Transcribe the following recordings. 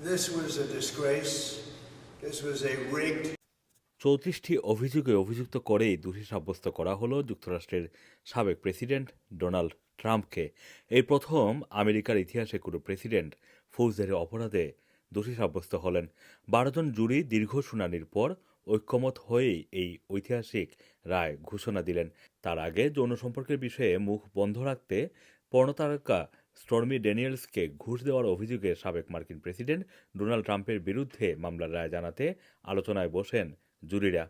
This was a disgrace. This was a rigged চৌত্রিশটি অভিযোগে অভিযুক্ত করেই দোষী সাব্যস্ত করা হলো যুক্তরাষ্ট্রের সাবেক প্রেসিডেন্ট ডোনাল্ড ট্রাম্পকে। এই প্রথম আমেরিকার ইতিহাসে কোনো প্রেসিডেন্ট ফৌজদারি অপরাধে দোষী সাব্যস্ত হলেন। বারো জন জুরি দীর্ঘ শুনানির পর ঐক্যমত হয়েই এই ঐতিহাসিক রায় ঘোষণা দিলেন। তার আগে যৌন সম্পর্কের বিষয়ে মুখ বন্ধ রাখতে পর্ণতারকা স্টর্মি ড্যানিয়েলসকে ঘুষ দেওয়ার অভিযোগে সাবেক মার্কিন প্রেসিডেন্ট ডোনাল্ড ট্রাম্পের বিরুদ্ধে মামলার রায় জানাতে আলোচনায় বসেন জুরিরা।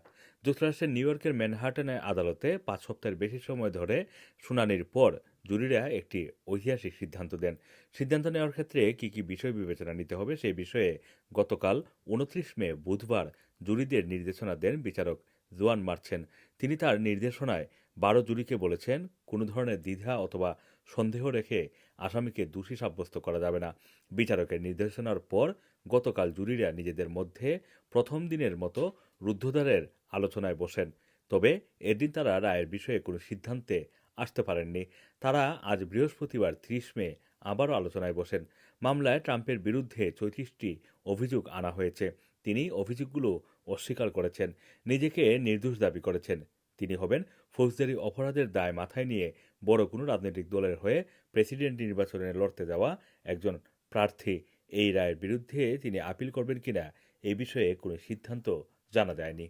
যুক্তরাষ্ট্রের নিউ ইয়র্কের ম্যানহাটনে আদালতে পাঁচ সপ্তাহের বেশি সময় ধরে শুনানির পর জুরিরা একটি ঐতিহাসিক সিদ্ধান্ত দেন। সিদ্ধান্ত নেওয়ার ক্ষেত্রে কি কি বিষয় বিবেচনা নিতে হবে সেই বিষয়ে গতকাল উনত্রিশ মে বুধবার জুরিদের নির্দেশনা দেন বিচারক জোয়ান মারছেন। তিনি তার নির্দেশনায় বারো জুরিকে বলেছেন, কোনো ধরনের দ্বিধা অথবা সন্দেহ রেখে আসামিকে দোষী সাব্যস্ত করা যাবে না। বিচারকের নির্দেশনার পর গতকাল জুরিরা নিজেদের মধ্যে প্রথম দিনের মতো রুদ্ধদ্বারের আলোচনায় বসেন। তবে এদিন তারা রায়ের বিষয়ে কোনো সিদ্ধান্তে আসতে পারেননি। তারা আজ বৃহস্পতিবার ত্রিশ মে আবারও আলোচনায় বসেন। মামলায় ট্রাম্পের বিরুদ্ধে চৌত্রিশটি অভিযোগ আনা হয়েছে। তিনি অভিযোগগুলো অস্বীকার করেছেন, নিজেকে নির্দোষ দাবি করেছেন। তিনি হবেন ফৌজদারি অপরাধের দায় মাথায় নিয়ে বড় কোনো রাজনৈতিক দলের হয়ে প্রেসিডেন্ট নির্বাচনে লড়তে যাওয়া একজন প্রার্থী। এই রায়ের বিরুদ্ধে তিনি আপিল করবেন কিনা এই বিষয়ে কোনো সিদ্ধান্ত জানা যায়নি।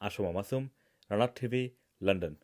Asma Masum, Runner TV, London.